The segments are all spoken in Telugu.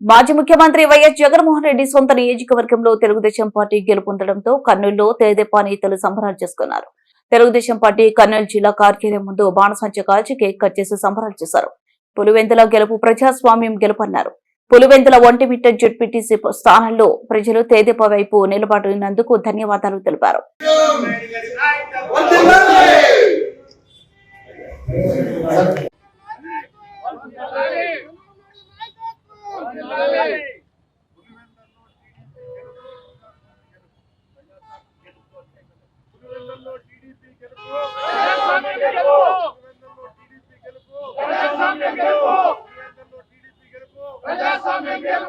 మాజీ ముఖ్యమంత్రి వైఎస్ జగన్మోహన్ రెడ్డి సొంత నియోజకవర్గంలో తెలుగుదేశం పార్టీ గెలుపొందడంతో కర్నూలులో తెదేపా నేతలు సంబరాలు చేసుకున్నారు. తెలుగుదేశం పార్టీ కర్నూలు జిల్లా కార్యాలయం ముందు బాణసంచ కాల్చి కేక్ కట్ చేసి సంబరాలు చేశారు. పులివెందుల గెలుపు ప్రజాస్వామ్యం గెలుపన్నారు. పులివెందుల ఒంటిమిట్ట జడ్పీటీసీ స్థానంలో ప్రజలు తేదీపా వైపు నిలబడినందుకు ధన్యవాదాలు తెలిపారు. you.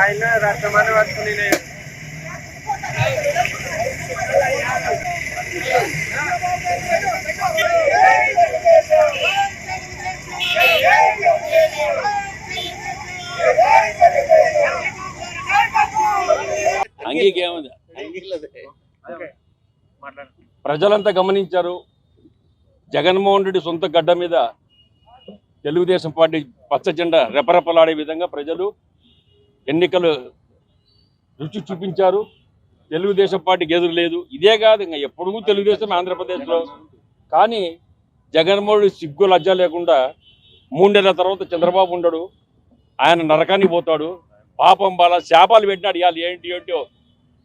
ఆయన రక్తమాన్ని పట్టుకుని నేను ప్రజలంతా గమనించారు. జగన్మోహన్ రెడ్డి సొంత గడ్డ మీద తెలుగుదేశం పార్టీ పచ్చ జెండా రెపరెపలాడే విధంగా ప్రజలు ఎన్నికలు రుచి చూపించారు. తెలుగుదేశం పార్టీకి ఎదురు లేదు. ఇదే కాదు ఇంకా ఎప్పుడు తెలుగుదేశం ఆంధ్రప్రదేశ్లో. కానీ జగన్మోహన్ సిగ్గు లజ్జ లేకుండా మూడేళ్ళ తర్వాత చంద్రబాబు ఉండడు. ఆయన నరకానికి పోతాడు. పాపం బాల శాపాలు పెట్టినాడు. ఇవాళ ఏంటి ఏంటో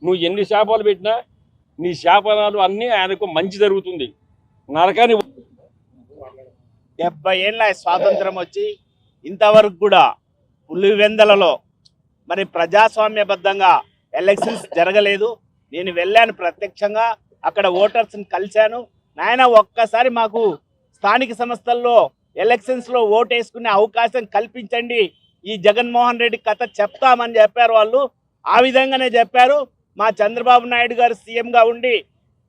నువ్వు ఎన్ని శాపాలు పెట్టినా నీ శాపనాలు అన్నీ ఆయనకు మంచి జరుగుతుంది. నరకాన్ని డెబ్బై ఏళ్ళ స్వాతంత్రం వచ్చి ఇంతవరకు కూడా పులివెందలలో మరి ప్రజాస్వామ్యబద్ధంగా ఎలక్షన్స్ జరగలేదు. నేను వెళ్ళాను ప్రత్యక్షంగా. అక్కడ ఓటర్స్ని కలిశాను. నాయన ఒక్కసారి మాకు స్థానిక సంస్థల్లో ఎలక్షన్స్లో ఓటేసుకునే అవకాశం కల్పించండి. ఈ జగన్మోహన్ రెడ్డి కథ చెప్తామని చెప్పారు వాళ్ళు. ఆ విధంగానే చెప్పారు. మా చంద్రబాబు నాయుడు గారు సీఎంగా ఉండి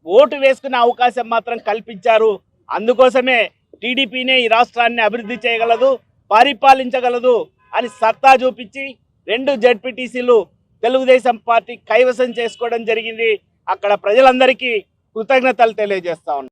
ఓటు వేసుకునే అవకాశం మాత్రం కల్పించారు. అందుకోసమే టీడీపీనే ఈ రాష్ట్రాన్ని అభివృద్ధి చేయగలదు పరిపాలించగలదు అని సత్తా చూపించి రెండు జడ్పీటీసీలు తెలుగుదేశం పార్టీ కైవసం చేసుకోవడం జరిగింది. అక్కడ ప్రజలందరికీ కృతజ్ఞతలు తెలియజేస్తా ఉన్నాను